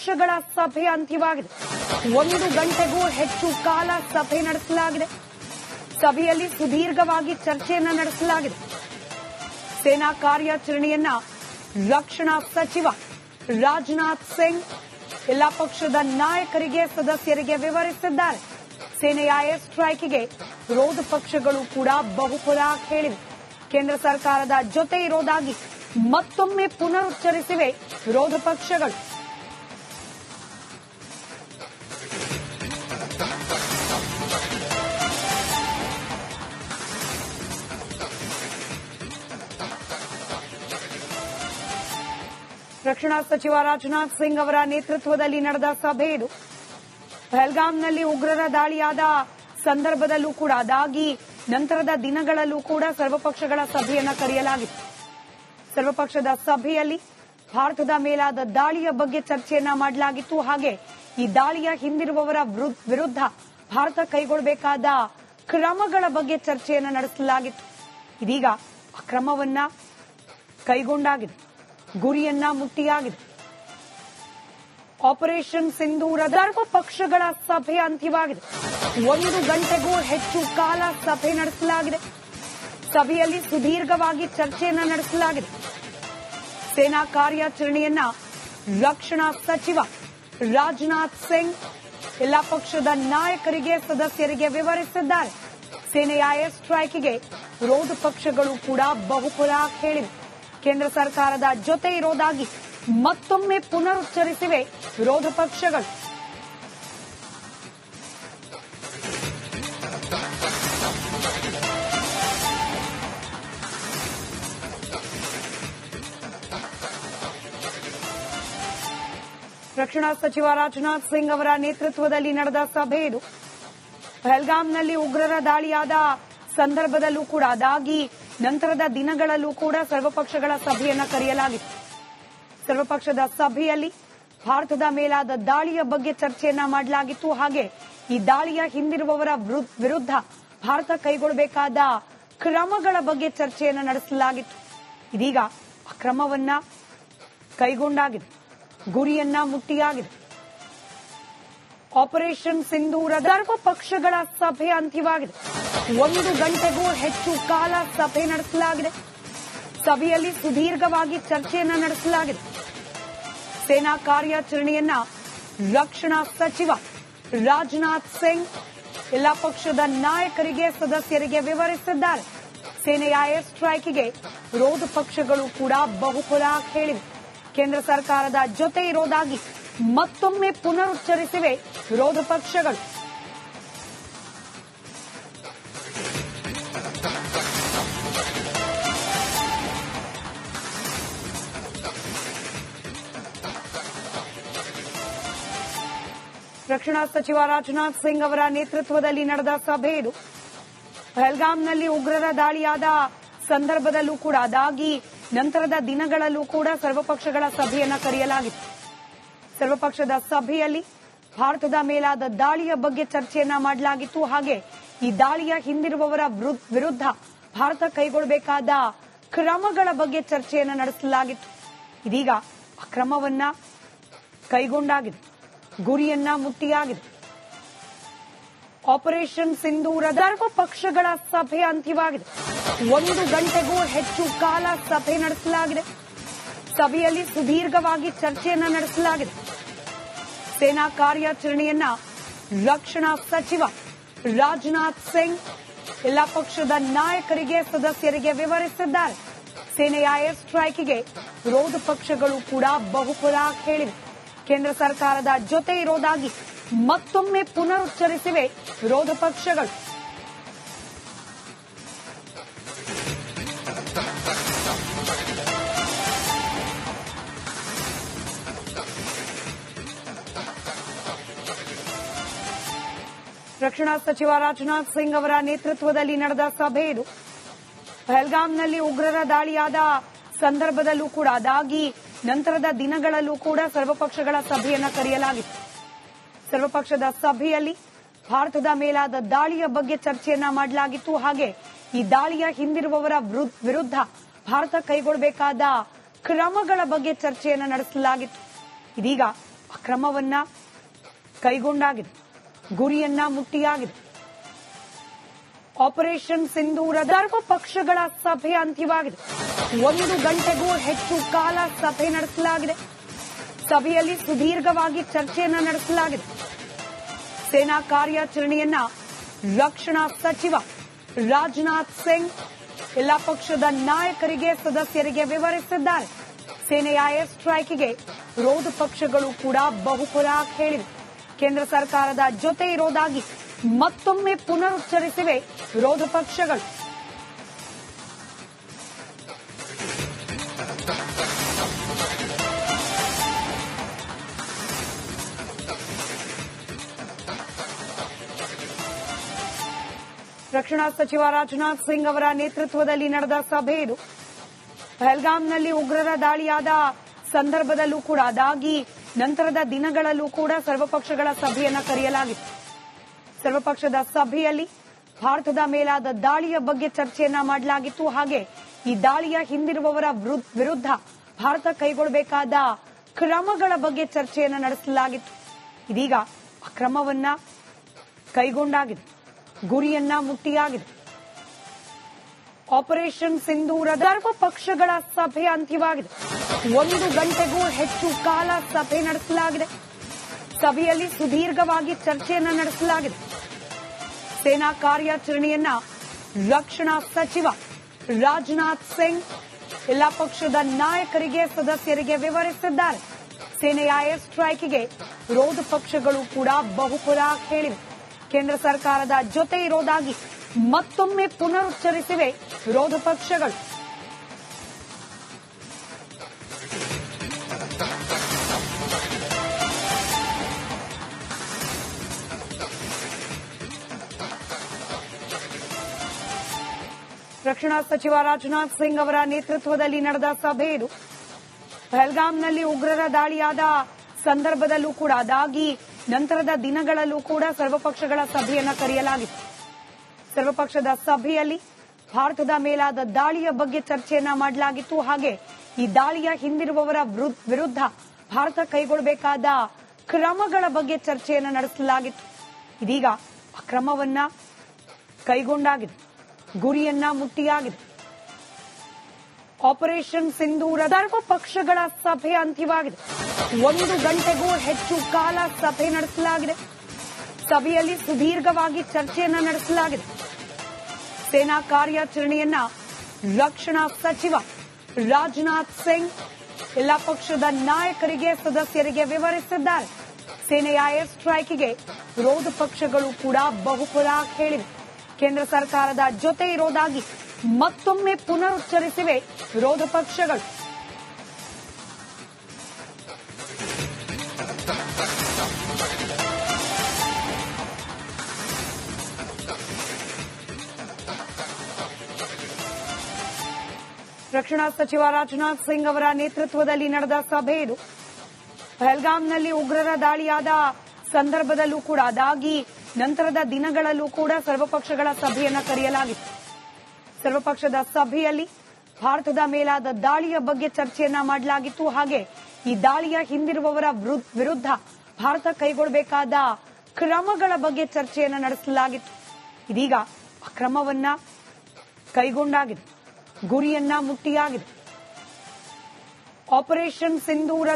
ಪಕ್ಷಗಳ ಸಭೆ ಅಂತ್ಯವಾಗಿದೆ. ಒಂದು ಗಂಟೆಗೂ ಹೆಚ್ಚು ಕಾಲ ಸಭೆ ನಡೆಸಲಾಗಿದೆ. ಸಭೆಯಲ್ಲಿ ಸುದೀರ್ಘವಾಗಿ ಚರ್ಚೆಯನ್ನು ನಡೆಸಲಾಗಿದೆ. ಸೇನಾ ಕಾರ್ಯಾಚರಣೆಯನ್ನ ರಕ್ಷಣಾ ಸಚಿವ ರಾಜನಾಥ್ ಸಿಂಗ್ ಎಲ್ಲ ಪಕ್ಷದ ನಾಯಕರಿಗೆ, ಸದಸ್ಯರಿಗೆ ವಿವರಿಸಿದ್ದಾರೆ. ಸೇನೆಯ ಏರ್ ಸ್ಟ್ರೈಕ್ಗೆ ವಿರೋಧ ಪಕ್ಷಗಳು ಕೂಡ ಬಹುಪುರ ಹೇಳಿವೆ. ಕೇಂದ್ರ ಸರ್ಕಾರದ ಜೊತೆ ಇರೋದಾಗಿ ಮತ್ತೊಮ್ಮೆ ಪುನರುಚ್ಚರಿಸಿವೆ ವಿರೋಧ ಪಕ್ಷಗಳು. ರಕ್ಷಣಾ ಸಚಿವ ರಾಜನಾಥ್ ಸಿಂಗ್ ಅವರ ನೇತೃತ್ವದಲ್ಲಿ ನಡೆದ ಸಭೆ ಇದು. ಪಹಲ್ಗಾಮ್ನಲ್ಲಿ ಉಗ್ರರ ದಾಳಿಯಾದ ಸಂದರ್ಭದಲ್ಲೂ ಕೂಡ ಅದಾಗಿ ನಂತರದ ದಿನಗಳಲ್ಲೂ ಕೂಡ ಸರ್ವಪಕ್ಷಗಳ ಸಭೆಯನ್ನು ಕರೆಯಲಾಗಿತ್ತು. ಸರ್ವಪಕ್ಷದ ಸಭೆಯಲ್ಲಿ ಭಾರತದ ಮೇಲಾದ ದಾಳಿಯ ಬಗ್ಗೆ ಚರ್ಚೆಯನ್ನ ಮಾಡಲಾಗಿತ್ತು. ಹಾಗೆ ಈ ದಾಳಿಯ ಹಿಂದಿರುವವರ ವಿರು- ವಿರುದ್ಧ ಭಾರತ ಕೈಗೊಳ್ಳಬೇಕಾದ ಕ್ರಮಗಳ ಬಗ್ಗೆ ಚರ್ಚೆಯನ್ನು ನಡೆಸಲಾಗಿತ್ತು. ಇದೀಗ ಆ ಕ್ರಮವನ್ನ ಕೈಗೊಂಡಾಗಿದೆ. ಗುರಿಯನ್ನ ಮುಟ್ಟಿಯಾಗಿದೆ. ಆಪರೇಷನ್ ಸಿಂಧೂರದ ಪಕ್ಷಗಳ ಸಭೆ ಅಂತ್ಯವಾಗಿದೆ. ಒಂದು ಗಂಟೆಗೂ ಹೆಚ್ಚು ಕಾಲ ಸಭೆ ನಡೆಸಲಾಗಿದೆ. ಸಭೆಯಲ್ಲಿ ಸುದೀರ್ಘವಾಗಿ ಚರ್ಚೆಯನ್ನ ನಡೆಸಲಾಗಿದೆ. ಸೇನಾ ಕಾರ್ಯಾಚರಣೆಯನ್ನ ರಕ್ಷಣಾ ಸಚಿವ ರಾಜನಾಥ್ ಸಿಂಗ್ ಎಲ್ಲ ಪಕ್ಷದ ನಾಯಕರಿಗೆ, ಸದಸ್ಯರಿಗೆ ವಿವರಿಸಿದ್ದಾರೆ. ಸೇನೆಯ ಏರ್ ಸ್ಟ್ರೈಕ್ಗೆ ವಿರೋಧ ಪಕ್ಷಗಳು ಕೂಡ ಬಹುಪುರ ಹೇಳಿವೆ. ಕೇಂದ್ರ ಸರ್ಕಾರದ ಜೊತೆ ಇರೋದಾಗಿ ಮತ್ತೊಮ್ಮೆ ಪುನರುಚ್ಚರಿಸಿವೆ ವಿರೋಧ ಪಕ್ಷಗಳು. ರಕ್ಷಣಾ ಸಚಿವ ರಾಜನಾಥ್ ಸಿಂಗ್ ಅವರ ನೇತೃತ್ವದಲ್ಲಿ ನಡೆದ ಸಭೆ ಇದು. ಪಹಲ್ಗಾಮ್ನಲ್ಲಿ ಉಗ್ರರ ದಾಳಿಯಾದ ಸಂದರ್ಭದಲ್ಲೂ ಕೂಡ ಅದಾಗಿ ನಂತರದ ದಿನಗಳಲ್ಲೂ ಕೂಡ ಸರ್ವಪಕ್ಷಗಳ ಸಭೆಯನ್ನು ಕರೆಯಲಾಗಿತ್ತು. ಸರ್ವಪಕ್ಷದ ಸಭೆಯಲ್ಲಿ ಭಾರತದ ಮೇಲಾದ ದಾಳಿಯ ಬಗ್ಗೆ ಚರ್ಚೆಯನ್ನ ಮಾಡಲಾಗಿತ್ತು. ಹಾಗೆ ಈ ದಾಳಿಯ ಹಿಂದಿರುವವರ ವಿರು- ವಿರುದ್ಧ ಭಾರತ ಕೈಗೊಳ್ಳಬೇಕಾದ ಕ್ರಮಗಳ ಬಗ್ಗೆ ಚರ್ಚೆಯನ್ನು ನಡೆಸಲಾಗಿತ್ತು. ಇದೀಗ ಅಕ್ರಮವನ್ನ ಕ್ರಮವನ್ನ ಕೈಗೊಂಡಾಗಿದೆ. ಗುರಿಯನ್ನ ಮುಟ್ಟಿಯಾಗಿದೆ. ಆಪರೇಷನ್ ಸಿಂಧೂರ ಸರ್ವ ಪಕ್ಷಗಳ ಸಭೆ ಅಂತ್ಯವಾಗಿದೆ. ಒಂದು ಗಂಟೆಗೂ ಹೆಚ್ಚು ಕಾಲ ಸಭೆ ನಡೆಸಲಾಗಿದೆ. ಸಭೆಯಲ್ಲಿ ಸುದೀರ್ಘವಾಗಿ ಚರ್ಚೆಯನ್ನ ನಡೆಸಲಾಗಿದೆ. ಸೇನಾ ಕಾರ್ಯಾಚರಣೆಯನ್ನ ರಕ್ಷಣಾ ಸಚಿವ ರಾಜನಾಥ್ ಸಿಂಗ್ ಎಲ್ಲ ಪಕ್ಷದ ನಾಯಕರಿಗೆ, ಸದಸ್ಯರಿಗೆ ವಿವರಿಸಿದ್ದಾರೆ. ಸೇನೆಯ ಏರ್ ಸ್ಟ್ರೈಕ್ಗೆ ವಿರೋಧ ಪಕ್ಷಗಳು ಕೂಡ ಬಹುಕುಲ ಹೇಳಿವೆ. ಕೇಂದ್ರ ಸರ್ಕಾರದ ಜೊತೆ ಇರೋದಾಗಿ ಮತ್ತೊಮ್ಮೆ ಪುನರುಚ್ಚರಿಸಿವೆ ವಿರೋಧ ಪಕ್ಷಗಳು. ರಕ್ಷಣಾ ಸಚಿವ ರಾಜನಾಥ್ ಸಿಂಗ್ ಅವರ ನೇತೃತ್ವದಲ್ಲಿ ನಡೆದ ಸಭೆ ಇದು. ಪಹಲ್ಗಾಮ್ನಲ್ಲಿ ಉಗ್ರರ ದಾಳಿಯಾದ ಸಂದರ್ಭದಲ್ಲೂ ಕೂಡ ಅದಾಗಿ, ನಂತರದ ದಿನಗಳಲ್ಲೂ ಕೂಡ ಸರ್ವಪಕ್ಷಗಳ ಸಭೆಯನ್ನ ಕರೆಯಲಾಗಿತ್ತು. ಸರ್ವಪಕ್ಷದ ಸಭೆಯಲ್ಲಿ ಭಾರತದ ಮೇಲಾದ ದಾಳಿಯ ಬಗ್ಗೆ ಚರ್ಚೆಯನ್ನ ಮಾಡಲಾಗಿತ್ತು. ಹಾಗೆ ಈ ದಾಳಿಯ ಹಿಂದಿರುವವರ ವಿರು- ವಿರುದ್ಧ ಭಾರತ ಕೈಗೊಳ್ಳಬೇಕಾದ ಕ್ರಮಗಳ ಬಗ್ಗೆ ಚರ್ಚೆಯನ್ನ ನಡೆಸಲಾಗಿತ್ತು. ಇದೀಗ ಅಕ್ರಮವನ್ನ ಕ್ರಮವನ್ನ ಕೈಗೊಂಡಾಗಿದೆ. ಗುರಿಯನ್ನ ಮುಟ್ಟಿಯಾಗಿದೆ. ಆಪರೇಷನ್ ಸಿಂಧೂರದ ಪಕ್ಷಗಳ ಸಭೆ ಅಂತ್ಯವಾಗಿದೆ. ಒಂದು ಗಂಟೆಗೂ ಹೆಚ್ಚು ಕಾಲ ಸಭೆ ನಡೆಸಲಾಗಿದೆ. ಸಭೆಯಲ್ಲಿ ಸುದೀರ್ಘವಾಗಿ ಚರ್ಚೆಯನ್ನ ನಡೆಸಲಾಗಿದೆ. ಸೇನಾ ಕಾರ್ಯಾಚರಣೆಯನ್ನ ರಕ್ಷಣಾ ಸಚಿವ ರಾಜನಾಥ್ ಸಿಂಗ್ ಎಲ್ಲ ಪಕ್ಷದ ನಾಯಕರಿಗೆ, ಸದಸ್ಯರಿಗೆ ವಿವರಿಸಿದ್ದಾರೆ. ಸೇನೆಯ ಏರ್ ಸ್ಟ್ರೈಕ್ಗೆ ವಿರೋಧ ಪಕ್ಷಗಳು ಕೂಡ ಬಹುಪುರ ಹೇಳಿವೆ. ಕೇಂದ್ರ ಸರ್ಕಾರದ ಜೊತೆ ಇರೋದಾಗಿ ಮತ್ತೊಮ್ಮೆ ಪುನರುಚ್ಚರಿಸಿವೆ ವಿರೋಧ ಪಕ್ಷಗಳು. ರಕ್ಷಣಾ ಸಚಿವ ರಾಜನಾಥ್ ಸಿಂಗ್ ಅವರ ನೇತೃತ್ವದಲ್ಲಿ ನಡೆದ ಸಭೆ ಇದು. ಪಹಲ್ಗಾಮ್ನಲ್ಲಿ ಉಗ್ರರ ದಾಳಿಯಾದ ಸಂದರ್ಭದಲ್ಲೂ ಕೂಡ, ಅದಾಗಿ ನಂತರದ ದಿನಗಳಲ್ಲೂ ಕೂಡ ಸರ್ವಪಕ್ಷಗಳ ಸಭೆಯನ್ನು ಕರೆಯಲಾಗಿತ್ತು. ಸರ್ವಪಕ್ಷದ ಸಭೆಯಲ್ಲಿ ಭಾರತದ ಮೇಲಾದ ದಾಳಿಯ ಬಗ್ಗೆ ಚರ್ಚೆಯನ್ನ ಮಾಡಲಾಗಿತ್ತು. ಹಾಗೆ ಈ ದಾಳಿಯ ಹಿಂದಿರುವವರ ವಿರುದ್ಧ ಭಾರತ ಕೈಗೊಳ್ಳಬೇಕಾದ ಕ್ರಮಗಳ ಬಗ್ಗೆ ಚರ್ಚೆಯನ್ನು ನಡೆಸಲಾಗಿತ್ತು. ಇದೀಗ ಆ ಕೈಗೊಂಡಾಗಿದೆ. ಗುರಿಯನ್ನ ಮುಟ್ಟಿಯಾಗಿದೆ ಆಪರೇಷನ್ ಸಿಂಧೂರ ಸರ್ವ ಪಕ್ಷಗಳ ಸಭೆ ಅಂತ್ಯವಾಗಿದೆ. ಒಂದು ಗಂಟೆಗೂ ಹೆಚ್ಚು ಕಾಲ ಸಭೆ ನಡೆಸಲಾಗಿದೆ. ಸಭೆಯಲ್ಲಿ ಸುದೀರ್ಘವಾಗಿ ಚರ್ಚೆಯನ್ನ ನಡೆಸಲಾಗಿದೆ. ಸೇನಾ ಕಾರ್ಯಾಚರಣೆಯನ್ನ ರಕ್ಷಣಾ ಸಚಿವ ರಾಜನಾಥ್ ಸಿಂಗ್ ಎಲ್ಲ ಪಕ್ಷದ ನಾಯಕರಿಗೆ, ಸದಸ್ಯರಿಗೆ ವಿವರಿಸಿದ್ದಾರೆ. ಸೇನೆಯ ಏರ್ ಸ್ಟ್ರೈಕ್ಗೆ ವಿರೋಧ ಪಕ್ಷಗಳು ಕೂಡ ಬಹುಪುರ ಹೇಳಿವೆ ಕೇಂದ್ರ ಸರ್ಕಾರದ ಜೊತೆ ಇರೋದಾಗಿ ಮತ್ತೊಮ್ಮೆ ಪುನರುಚ್ಚರಿಸಿವೆ ವಿರೋಧ ಪಕ್ಷಗಳು. ರಕ್ಷಣಾ ಸಚಿವ ರಾಜನಾಥ್ ಸಿಂಗ್ ಅವರ ನೇತೃತ್ವದಲ್ಲಿ ನಡೆದ ಸಭೆ ಇದು. ಪಹಲ್ಗಾಮ್ನಲ್ಲಿ ಉಗ್ರರ ದಾಳಿಯಾದ ಸಂದರ್ಭದಲ್ಲೂ ಕೂಡ, ಅದಾಗಿ ನಂತರದ ದಿನಗಳಲ್ಲೂ ಕೂಡ ಸರ್ವಪಕ್ಷಗಳ ಸಭೆಯನ್ನ ಕರೆಯಲಾಗಿತ್ತು. ಸರ್ವಪಕ್ಷದ ಸಭೆಯಲ್ಲಿ ಭಾರತದ ಮೇಲಾದ ದಾಳಿಯ ಬಗ್ಗೆ ಚರ್ಚೆಯನ್ನ ಮಾಡಲಾಗಿತ್ತು. ಹಾಗೆ ಈ ದಾಳಿಯ ಹಿಂದಿರುವವರ ವಿರು- ವಿರುದ್ಧ ಭಾರತ ಕೈಗೊಳ್ಳಬೇಕಾದ ಕ್ರಮಗಳ ಬಗ್ಗೆ ಚರ್ಚೆಯನ್ನ ನಡೆಸಲಾಗಿತ್ತು. ಇದೀಗ ಆ ಕೈಗೊಂಡಾಗಿದೆ. ಗುರಿಯನ್ನ ಮುಟ್ಟಿಯಾಗಿದೆ. ಆಪರೇಷನ್ ಸಿಂಧೂರ ಸರ್ವ ಪಕ್ಷಗಳ ಸಭೆ ಅಂತ್ಯವಾಗಿದೆ. ಒಂದು ಗಂಟೆಗೂ ಹೆಚ್ಚು ಕಾಲ ಸಭೆ ನಡೆಸಲಾಗಿದೆ. ಸಭೆಯಲ್ಲಿ ಸುದೀರ್ಘವಾಗಿ ಚರ್ಚೆಯನ್ನ ನಡೆಸಲಾಗಿದೆ. ಸೇನಾ ಕಾರ್ಯಾಚರಣೆಯನ್ನ ರಕ್ಷಣಾ ಸಚಿವ ರಾಜನಾಥ್ ಸಿಂಗ್ ಎಲ್ಲ ಪಕ್ಷದ ನಾಯಕರಿಗೆ, ಸದಸ್ಯರಿಗೆ ವಿವರಿಸಿದ್ದಾರೆ. ಸೇನೆಯ ಏರ್ ಸ್ಟ್ರೈಕ್ಗೆ ವಿರೋಧ ಪಕ್ಷಗಳು ಕೂಡ ಬಹುಪುರ ಹೇಳಿವೆ. ಕೇಂದ್ರ ಸರ್ಕಾರದ ಜೊತೆ ಇರೋದಾಗಿ ಮತ್ತೊಮ್ಮೆ ಪುನರುಚ್ಚರಿಸಿವೆ ವಿರೋಧ ಪಕ್ಷಗಳು. ರಕ್ಷಣಾ ಸಚಿವ ರಾಜನಾಥ್ ಸಿಂಗ್ ಅವರ ನೇತೃತ್ವದಲ್ಲಿ ನಡೆದ ಸಭೆ ಇದು. ಪಹಲ್ಗಾಮ್ನಲ್ಲಿ ಉಗ್ರರ ದಾಳಿಯಾದ ಸಂದರ್ಭದಲ್ಲೂ ಕೂಡ ಅದಾಗಿ ನಂತರದ ದಿನಗಳಲ್ಲೂ ಕೂಡ ಸರ್ವಪಕ್ಷಗಳ ಸಭೆಯನ್ನು ಕರೆಯಲಾಗಿತ್ತು. ಸರ್ವಪಕ್ಷದ ಸಭೆಯಲ್ಲಿ ಭಾರತದ ಮೇಲಾದ ದಾಳಿಯ ಬಗ್ಗೆ ಚರ್ಚೆಯನ್ನ ಮಾಡಲಾಗಿತ್ತು. ಹಾಗೆ ಈ ದಾಳಿಯ ಹಿಂದಿರುವವರ ವಿರು- ವಿರುದ್ಧ ಭಾರತ ಕೈಗೊಳ್ಳಬೇಕಾದ ಕ್ರಮಗಳ ಬಗ್ಗೆ ಚರ್ಚೆಯನ್ನ ನಡೆಸಲಾಗಿತ್ತು. ಇದೀಗ ಅಕ್ರಮವನ್ನ ಕ್ರಮವನ್ನ ಕೈಗೊಂಡಾಗಿದೆ. ಗುರಿಯನ್ನ ಮುಟ್ಟಿಯಾಗಿದೆ. ಆಪರೇಷನ್ ಸಿಂಧೂರ ಸರ್ವ ಪಕ್ಷಗಳ ಸಭೆ ಅಂತ್ಯವಾಗಿದೆ. ಒಂದು ಗಂಟೆಗೂ ಹೆಚ್ಚು ಕಾಲ ಸಭೆ ನಡೆಸಲಾಗಿದೆ. ಸಭೆಯಲ್ಲಿ ಸುದೀರ್ಘವಾಗಿ ಚರ್ಚೆಯನ್ನ ನಡೆಸಲಾಗಿದೆ. ಸೇನಾ ಕಾರ್ಯಾಚರಣೆಯನ್ನ ರಕ್ಷಣಾ ಸಚಿವ ರಾಜನಾಥ್ ಸಿಂಗ್ ಎಲ್ಲ ಪಕ್ಷದ ನಾಯಕರಿಗೆ, ಸದಸ್ಯರಿಗೆ ವಿವರಿಸಿದ್ದಾರೆ. ಸೇನೆಯ ಏರ್ ಸ್ಟ್ರೈಕ್ಗೆ ವಿರೋಧ ಪಕ್ಷಗಳು ಕೂಡ ಬಹುಪುರ ಹೇಳಿವೆ ಕೇಂದ್ರ ಸರ್ಕಾರದ ಜೊತೆ ಇರೋದಾಗಿ ಮತ್ತೊಮ್ಮೆ ಪುನರುಚ್ಚರಿಸಿವೆ ವಿರೋಧ ಪಕ್ಷಗಳು. ರಕ್ಷಣಾ ಸಚಿವ ರಾಜನಾಥ್ ಸಿಂಗ್ ಅವರ ನೇತೃತ್ವದಲ್ಲಿ ನಡೆದ ಸಭೆ ಇದು. ಪಹಲ್ಗಾಮ್ನಲ್ಲಿ ಉಗ್ರರ ದಾಳಿಯಾದ ಸಂದರ್ಭದಲ್ಲೂ ಕೂಡ, ಅದಾಗಿ ನಂತರದ ದಿನಗಳಲ್ಲೂ ಕೂಡ ಸರ್ವಪಕ್ಷಗಳ ಸಭೆಯನ್ನು ಕರೆಯಲಾಗಿತ್ತು. ಸರ್ವಪಕ್ಷದ ಸಭೆಯಲ್ಲಿ ಭಾರತದ ಮೇಲಾದ ದಾಳಿಯ ಬಗ್ಗೆ ಚರ್ಚೆಯನ್ನ ಮಾಡಲಾಗಿತ್ತು. ಹಾಗೆ ಈ ದಾಳಿಯ ಹಿಂದಿರುವವರ ವಿರು- ವಿರುದ್ಧ ಭಾರತ ಕೈಗೊಳ್ಳಬೇಕಾದ ಕ್ರಮಗಳ ಬಗ್ಗೆ ಚರ್ಚೆಯನ್ನು ನಡೆಸಲಾಗಿತ್ತು. ಇದೀಗ ಆ ಕೈಗೊಂಡಾಗಿದೆ. ಗುರಿಯನ್ನ ಮುಟ್ಟಿಯಾಗಿದೆ ಆಪರೇಷನ್ ಸಿಂಧೂರ